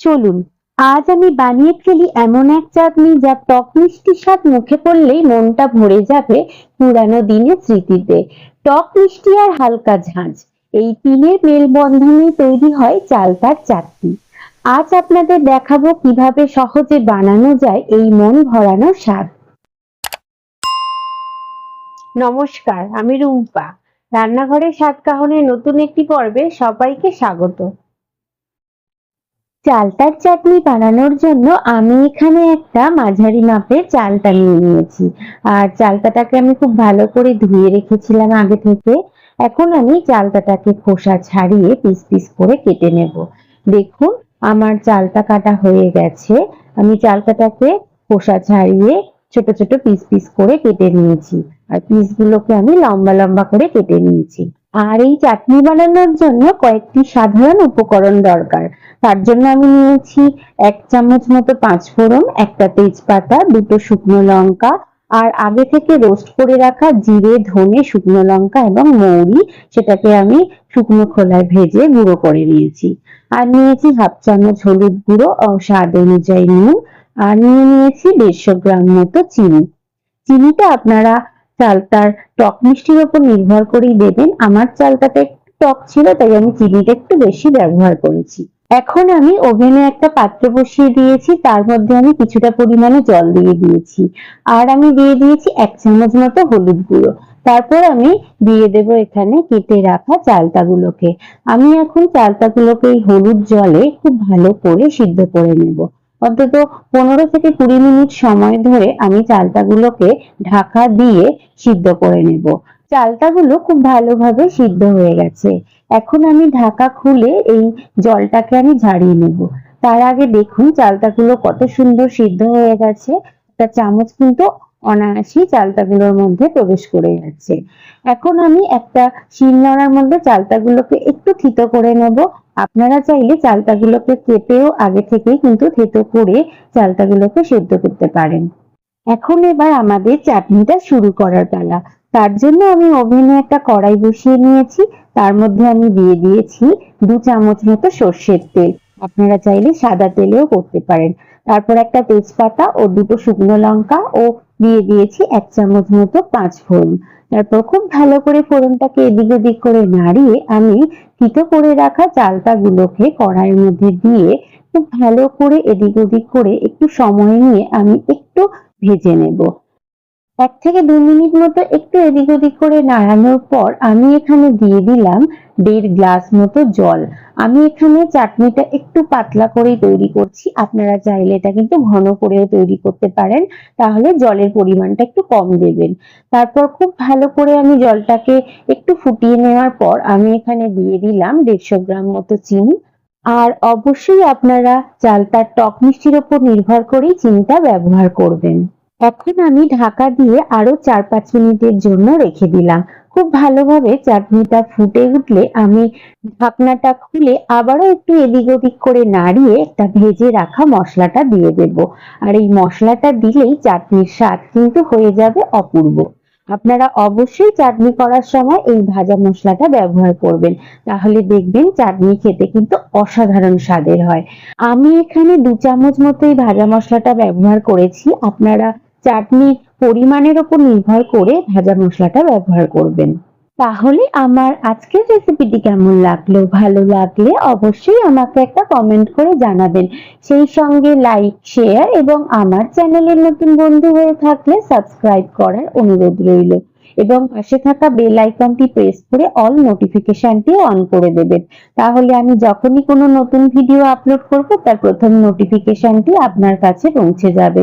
চলুন, আজ আমি বানিয়ে ফেলি এমন এক চাটনি যা টক মিষ্টি স্বাদ মুখে পড়লেই মনটা ভরে যাবে পুরানো দিনের স্মৃতিতে। টক মিষ্টি আর হালকা ঝাঁঝ এই তিনের মেলবন্ধনে তৈরি হয় চালতার চাটনি। আজ আপনাদের দেখাবো কীভাবে সহজে বানানো যায় এই মন ভরানো স্বাদ। নমস্কার, আমি রুম্পা। রান্নাঘরের স্বাদ নতুন একটি পর্বে সবাইকে স্বাগত। চালতার চাটনি বানানোর জন্য আমি এখানে একটা মাঝারি মাপের চালটা নিয়ে নিয়েছি। আর চালতাটাকে আমি খুব ভালো করে ধুয়ে রেখেছিলাম আগে থেকে। এখন আমি চালতাটাকে খোসা ছাড়িয়ে পিস পিস করে কেটে নেব। দেখুন, আমার চালটা কাটা হয়ে গেছে। আমি চালতাটাকে খোসা ছাড়িয়ে ছোট ছোট পিস পিস করে কেটে নিয়েছি। আর পিসগুলোকে আমি লম্বা লম্বা করে কেটে নিয়েছি। আর এই চাটনি বানানোর জন্য কয়েকটি সাধারণ উপকরণ দরকার। তার জন্য আমি নিয়েছি এক চামচ মতো পাঁচ ফোড়ন, একটা তেজপাতা, দুটো শুকনো লঙ্কা, আর আগে থেকে রোস্ট করে রাখা জিরে, ধনে, শুকনো লঙ্কা এবং মৌরি, সেটাকে আমি শুকনো খোলায় ভেজে গুঁড়ো করে নিয়েছি। আর নিয়েছি হাফ চামচ হলুদ গুঁড়ো ও স্বাদ অনুযায়ী নুন, আর নিয়ে নিয়েছি দেড়শো গ্রাম মতো চিনি। চিনিটা আপনারা চালটার টক মিষ্টির উপর নির্ভর করেই দেবেন। আমার চালটাতে একটু টক ছিল, তাই আমি চিনিটা একটু বেশি ব্যবহার করেছি। এখন আমি ওভেনে একটা পাত্র বসিয়ে দিয়েছি, তার মধ্যে আমি কিছুটা পরিমাণে জল দিয়ে দিয়েছি। আর আমি দিয়ে দিয়েছি এক চামচ মতো হলুদ গুঁড়ো। তারপর আমি দিয়ে দেব এখানে কেটে রাখা চালতাগুলোকে আমি এখন চালতাগুলোকে এই হলুদ জলে খুব ভালো করে সিদ্ধ করে নেব। অন্তত পনেরো থেকে কুড়ি মিনিট সময় ধরে আমি চালতাগুলোকে ঢাকা দিয়ে সিদ্ধ করে নেব। চালতাগুলো খুব ভালোভাবে সিদ্ধ হয়ে গেছে। এখন আমি ঢাকা খুলে এই জলটাকে আমি ঝাড়িয়ে নেব। তার আগে দেখুন চালতাগুলো কত সুন্দর সিদ্ধ হয়ে গেছে। একটা চামচ কিন্তু অনায়াসেই চালতাগুলোর মধ্যে প্রবেশ করে যাচ্ছে। এখন আমি একটা শিলনোড়ার মধ্যে চালতাগুলোকে একটু থিতো করে নেব। আপনারা চাইলে চালতাগুলোকে কেটেও আগে থেকেই কিন্তু থেতো করে চালতাগুলোকে সেদ্ধ করতে পারেন। এখন এবার আমাদের চাটনিটা শুরু করার পালা। তার জন্য আমি ওভেনে একটা কড়াই বসিয়ে নিয়েছি। তার মধ্যে আমি দিয়ে দিয়েছি দু চামচ মতো সর্ষের তেল। আপনারা চাইলে সাদা তেলেও করতে পারেন। তারপর একটা তেজপাতা ও দুটো শুকনো লঙ্কা ও দিয়ে দিয়েছি এক চামচ মতো পাঁচ ফোড়ন। তারপর খুব ভালো করে ফোড়নটাকে এদিক ওদিক করে নাড়িয়ে আমি থিতো করে রাখা চালটা গুলোকে কড়াইয়ের মধ্যে দিয়ে খুব ভালো করে এদিক ওদিক করে একটু সময় নিয়ে আমি একটু ভেজে নেব। এক থেকে দু মিনিট মতো একটু এদিক ওদিক করে নাড়ানোর পর আমি এখানে দিয়ে দিলাম দেড় গ্লাস মতো জল। আমি এখানে চাটনিটা একটু পাতলা করেই তৈরি করছি। আপনারা চাইলে এটা কিন্তু ঘন করেও তৈরি করতে পারেন। তাহলে জলের পরিমাণটা একটু কম দেবেন। তারপর খুব ভালো করে আমি জলটাকে একটু ফুটিয়ে নেওয়ার পর আমি এখানে দিয়ে দিলাম দেড়শো গ্রাম মতো চিনি। আর অবশ্যই আপনারা চালটার টক মিষ্টির উপর নির্ভর করেই চিনিটা ব্যবহার করবেন। এখন আমি ঢাকা দিয়ে আরও চার পাঁচ মিনিটের জন্য রেখে দিলাম। খুব ভালোভাবে চাটনিটা ফুটে উঠলে আমি ঢাকনাটা খুলে আবারও একটু এদিক ওদিক করে নাড়িয়ে একটা ভেজে রাখা মশলাটা দিয়ে দেব। আর এই মশলাটা দিলেই চাটনির স্বাদ কিন্তু হয়ে যাবে অপূর্ব। আপনারা অবশ্যই চাটনি করার সময় এই ভাজা মশলাটা ব্যবহার করবেন। তাহলে দেখবেন চাটনি খেতে কিন্তু অসাধারণ স্বাদের হয়। আমি এখানে দু চামচ মতো এই ভাজা মশলাটা ব্যবহার করেছি। আপনারা চাটনির পরিমাণের উপর নির্ভর করে ভাজা মশলাটা ব্যবহার করবেন। তাহলে আমার আজকের রেসিপিটি কেমন লাগল? ভালো লাগলে অবশ্যই আমাকে একটা কমেন্ট করে জানাবেন। সেই সঙ্গে লাইক শেয়ার এবং আমার চ্যানেলের নতুন বন্ধু হয়ে থাকলে সাবস্ক্রাইব করার অনুরোধ রইল। এবং পাশে থাকা বেল আইকনটি প্রেস করে অল নোটিফিকেশনটি অন করে দেবেন। তাহলে আমি যখনই কোনো নতুন ভিডিও আপলোড করব, তার প্রথম নোটিফিকেশনটি আপনার কাছে পৌঁছে যাবে।